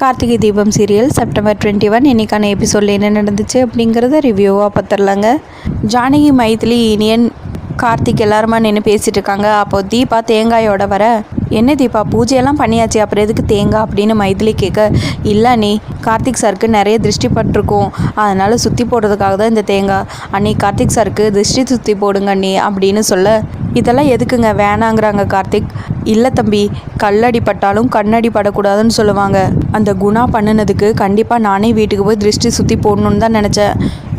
Karthigai Deepam serial September twenty one இன்றைக்கான எபிசோடில் என்ன நடந்துச்சு அப்படிங்கிறத ரிவ்யூவாக பார்த்துடலாங்க. ஜானகி மைதிலி இனியன் கார்த்திக் எல்லாருமா நின்று பேசிகிட்டு இருக்காங்க. அப்போது தீபா தேங்காயோட வர என்ன தீபா பூஜையெல்லாம் பண்ணியாச்சு? அப்புறம் எதுக்கு தேங்காய்? அப்படின்னு மைதிலி கேட்க இல்லை நீ கார்த்திக் சாருக்கு நிறைய திருஷ்டி பட்டிருக்கும். அதனால் சுற்றி போடுறதுக்காக தான் இந்த தேங்காய். அண்ணி கார்த்திக் சாருக்கு திருஷ்டி சுற்றி போடுங்க அண்ணி அப்படின்னு சொல்ல இதெல்லாம் எதுக்குங்க? வேணாங்கிறாங்க கார்த்திக். இல்லை தம்பி கல்லடி பட்டாலும் கண்ணடி படக்கூடாதுன்னு சொல்லுவாங்க. அந்த குணா பண்ணினதுக்கு கண்டிப்பாக நானே வீட்டுக்கு போய் திருஷ்டி சுற்றி போடணுன்னு தான் நினச்சேன்.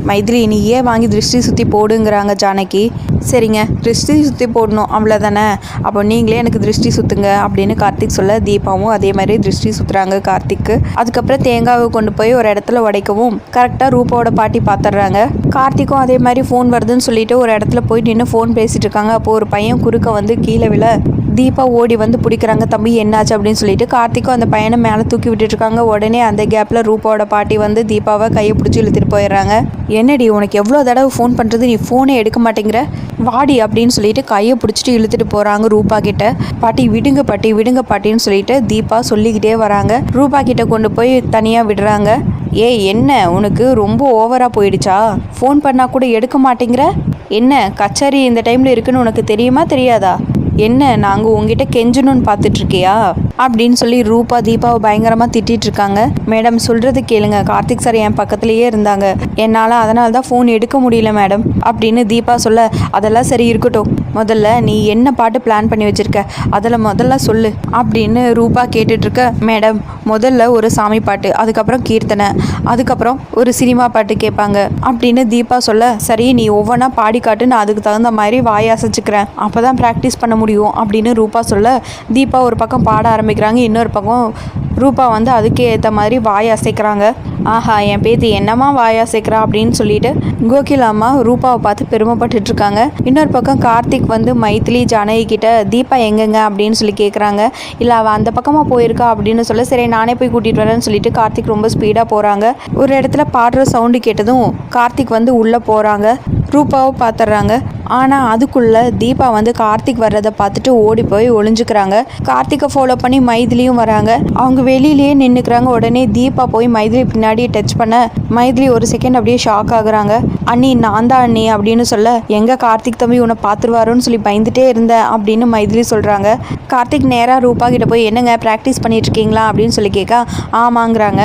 மைதிலி நீ ஏன் வாங்கி திருஷ்டி சுற்றி போடுங்கிறாங்க ஜானகி. சரிங்க திருஷ்டி சுற்றி போடணும் அவ்வளோதானே அப்போ நீங்களே எனக்கு திருஷ்டி சுற்றுங்க அப்படின்னு கார்த்திக் சொல்ல தீபாவும் அதே மாதிரி திருஷ்டி சுற்றுறாங்க கார்த்திக்கு. அதுக்கப்புறம் தேங்காவை கொண்டு போய் ஒரு இடத்துல உடைக்கவும் கரெக்டாக ரூபாவோட பாட்டி பார்த்துட்றாங்க கார்த்திக்கும் அதே மாதிரி ஃபோன் வருதுன்னு சொல்லிட்டு ஒரு இடத்துல போய் நின்று ஃபோன் பேசிகிட்டு இருக்காங்க. அப்போது ஒரு பையன் குறுக்க வந்து கீழே விழ தீபா ஓடி வந்து பிடிக்கிறாங்க தம்பி என்னாச்சு? அப்படின்னு சொல்லிட்டு கார்த்திக்கும் அந்த பையனை மேலே தூக்கி விட்டுட்டு இருக்காங்க. உடனே அந்த கேப்பில் ரூபாவோட பாட்டி வந்து தீபாவை கையை பிடிச்சி இழுத்துட்டு போயிடுறாங்க. என்னடி உனக்கு எவ்வளோ தடவை ஃபோன் பண்ணுறது நீ ஃபோனே எடுக்க மாட்டேங்கிற. வாடி அப்படின்னு சொல்லிட்டு கையை பிடிச்சிட்டு இழுத்துட்டு போகிறாங்க ரூபா கிட்ட. பாட்டி விடுங்க பாட்டி விடுங்க பாட்டின்னு சொல்லிட்டு தீபா சொல்லிக்கிட்டே வராங்க. ரூபா கிட்ட கொண்டு போய் தனியாக விடுறாங்க. ஏய் என்ன? உனக்கு ரொம்ப ஓவராக போயிடுச்சா? ஃபோன் பண்ணால் கூட எடுக்க மாட்டேங்கிற? என்ன கச்சேரி இந்த டைமில் இருக்குன்னு உனக்கு தெரியுமா தெரியாதா? என்ன நாங்கள் உங்ககிட்ட கெஞ்சணும்னு பார்த்துட்ருக்கியா அப்படின்னு சொல்லி ரூபா தீபாவை பயங்கரமாக திட்டிகிட்டு இருக்காங்க மேடம் சொல்கிறது கேளுங்க. கார்த்திக் சார் என் பக்கத்துலேயே இருந்தாங்க. என்னால் அதனால தான் ஃபோன் எடுக்க முடியல மேடம். அப்படின்னு தீபா சொல்ல அதெல்லாம் சரி இருக்கட்டும். முதல்ல நீ என்ன பாட்டு பிளான் பண்ணி வச்சுருக்க? அதில் முதல்ல சொல்லு அப்படின்னு ரூபா கேட்டுட்ருக்க மேடம் முதல்ல ஒரு சாமி பாட்டு அதுக்கப்புறம் கீர்த்தனை அதுக்கப்புறம் ஒரு சினிமா பாட்டு கேட்பாங்க அப்படின்னு தீபா சொல்ல சரி நீ ஒவ்வொன்றா பாடி காட்டு நான் அதுக்கு தகுந்த மாதிரி வாய் அசைச்சிக்கிறேன். அப்போ தான் ப்ராக்டிஸ் பண்ண முடியும் அப்படின்னு ரூபா சொல்ல தீபா ஒரு பக்கம் பாட ஆரம்பிக்கிறாங்க இன்னொரு பக்கம் ரூபா வந்து அதுக்கு ஏற்ற மாதிரி வாய் அசைக்கிறாங்க. ஆஹா என் பேத்தி என்னம்மா வாய் அசைக்கிறா அப்படின்னு சொல்லிட்டு கோகில் அம்மா ரூபாவை பார்த்து பெருமைப்பட்டுட்டு இருக்காங்க. இன்னொரு பக்கம் கார்த்திக் வந்து மைத்திலி ஜானகி கிட்ட தீபா எங்கெங்க? அப்படின்னு சொல்லி கேட்குறாங்க இல்லை அவள் அந்த பக்கமாக போயிருக்கா? அப்படின்னு சொல்ல சரி நானே போய் கூட்டிகிட்டு வரேன்னு சொல்லிட்டு கார்த்திக் ரொம்ப ஸ்பீடாக போகிறாங்க ஒரு இடத்துல பாடுற சவுண்டு கேட்டதும் கார்த்திக் வந்து உள்ளே போகிறாங்க ரூபாவை பார்த்துட்றாங்க. ஆனால் அதுக்குள்ளே தீபா வந்து கார்த்திக் வர்றதை பார்த்துட்டு ஓடி போய் ஒளிஞ்சுக்கிறாங்க. கார்த்திகை ஃபாலோ பண்ணி மைதிலியும் வராங்க. அவங்க வெளியிலேயே நின்றுக்கிறாங்க உடனே தீபா போய் மைதிலி பின்னாடி டச் பண்ண மைதிலி ஒரு செகண்ட் அப்படியே ஷாக் ஆகுறாங்க. அண்ணி நான் தான் அண்ணி அப்படின்னு சொல்ல எங்கே கார்த்திக் தம்பி உன்னை பார்த்துருவாரோன்னு சொல்லி பயந்துட்டே இருந்தேன் அப்படின்னு மைதிலி சொல்கிறாங்க கார்த்திக் நேராக ரூபா கிட்ட போய் என்னங்க ப்ராக்டிஸ் பண்ணிட்டு இருக்கீங்களா? அப்படின்னு சொல்லி கேட்க ஆமாங்கிறாங்க.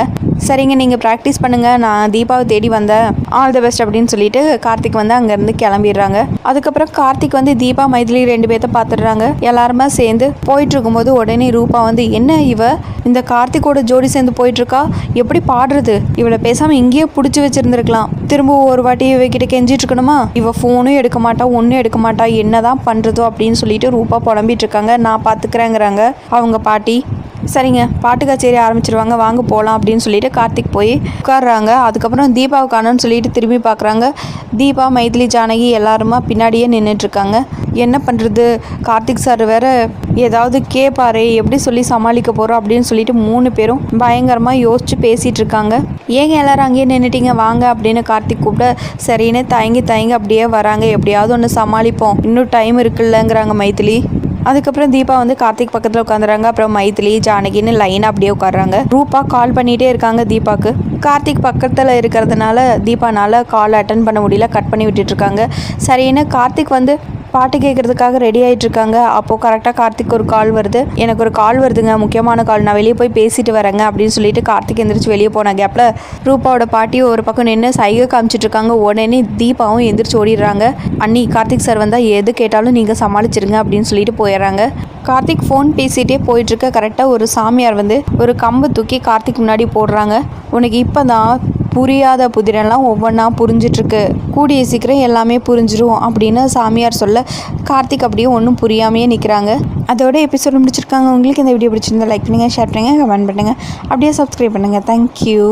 சரிங்க நீங்கள் ப்ராக்டிஸ் பண்ணுங்கள் நான் தீபாவை தேடி வந்தேன். ஆல் த பெஸ்ட் அப்படின்னு சொல்லிட்டு கார்த்திக் வந்து அங்கேருந்து கிளம்பிடுறாங்க. அதுக்கப்புறம் கார்த்திக் வந்து தீபா மைதிலி ரெண்டு பேர்த்த பார்த்துடுறாங்க எல்லாருமே சேர்ந்து போயிட்டு இருக்கும்போது உடனே ரூபா வந்து என்ன இவ? இந்த கார்த்திக்கோட ஜோடி சேர்ந்து போயிட்டுருக்கா? எப்படி பாடுறது? இவளை பேசாமல் இங்கேயே பிடிச்சி வச்சிருந்துருக்கலாம். திரும்ப ஒரு வாட்டி இவகிட்ட கெஞ்சிட்டு இருக்கணுமா இவ ஃபோனும் எடுக்க மாட்டா ஒன்றும் எடுக்க மாட்டா. என்னதான் பண்ணுறதோ அப்படின்னு சொல்லிட்டு ரூபா புலம்பிட்டு இருக்காங்க நான் பார்த்துக்கிறேங்கிறாங்க அவங்க பாட்டி சரிங்க பாட்டு கச்சேரி ஆரம்பிச்சிருவாங்க வாங்க போகலாம் அப்படின்னு சொல்லிட்டு கார்த்திக் போய் உட்காடுறாங்க அதுக்கப்புறம் தீபாவை காணோன்னு சொல்லிட்டு திரும்பி பார்க்குறாங்க தீபா மைதிலி ஜானகி எல்லாருமா பின்னாடியே நின்றுட்டுருக்காங்க என்ன பண்ணுறது கார்த்திக் சார் வேற ஏதாவது கேட்பாரு எப்படி சொல்லி சமாளிக்க போகிறோம் அப்படின்னு சொல்லிட்டு மூணு பேரும் பயங்கரமாக யோசிச்சு பேசிகிட்டு இருக்காங்க ஏங்க எல்லாரும் அங்கேயே நின்றுட்டீங்க வாங்க அப்படின்னு கார்த்திக் கூப்பிட சரின்னு தயங்கி தயங்கி அப்படியே வராங்க. எப்படியாவது ஒன்று சமாளிப்போம். இன்னும் டைம் இருக்குல்லங்கிறாங்க மைதிலி. அதுக்கப்புறம் தீபா வந்து கார்த்திக் பக்கத்தில் உட்காந்துறாங்க. அப்புறம் மைத்திலி ஜானகின்னு லைனாக அப்படியே உட்காடுறாங்க ரூபா கால் பண்ணிகிட்டே இருக்காங்க தீபாக்கு. கார்த்திக் பக்கத்தில் இருக்கிறதுனால தீபானால கால் அட்டன் பண்ண முடியல கட் பண்ணி விட்டுட்டு இருக்காங்க. சரின்னு கார்த்திக் வந்து பாட்டு கேட்குறதுக்காக ரெடி ஆகிட்டு இருக்காங்க அப்போது கரெக்டாக கார்த்திக் ஒரு கால் வருது. எனக்கு ஒரு கால் வருதுங்க. முக்கியமான கால் நான் வெளியே போய் பேசிட்டு வரேங்க அப்படின்னு சொல்லிட்டு கார்த்திக் எந்திரிச்சு வெளியே போன கேப்பில் ரூபாவோட பாட்டியும் ஒரு பக்கம் நின்று சைகை காமிச்சிட்டு இருக்காங்க உடனே தீபாவும் எந்திரிச்சு ஓடிடுறாங்க. அண்ணி கார்த்திக் சார் வந்தால் எது கேட்டாலும் நீங்கள் சமாளிச்சிருங்க அப்படின்னு சொல்லிட்டு போயிடுறாங்க. கார்த்திக் ஃபோன் பேசிகிட்டே போயிட்டுருக்க. கரெக்டாக ஒரு சாமியார் வந்து ஒரு கம்பு தூக்கி கார்த்திக் முன்னாடி போடுறாங்க. உனக்கு இப்போ தான் புரியாத புதிரெல்லாம் ஒவ்வொன்றா புரிஞ்சிட்ருக்கு. கூடிய சீக்கிரம் எல்லாமே புரிஞ்சிடும் அப்படின்னு சாமியார் சொல்ல கார்த்திக் அப்படியே ஒன்றும் புரியாமையே நிற்கிறாங்க அதோட எபிசோட் முடிச்சிருக்காங்க. உங்களுக்கு இந்த வீடியோ பிடிச்சிருந்தா லைக் பண்ணுங்கள் ஷேர் பண்ணுங்கள் கமெண்ட் பண்ணுங்கள் அப்படியே சப்ஸ்கிரைப் பண்ணுங்கள் தேங்க்யூ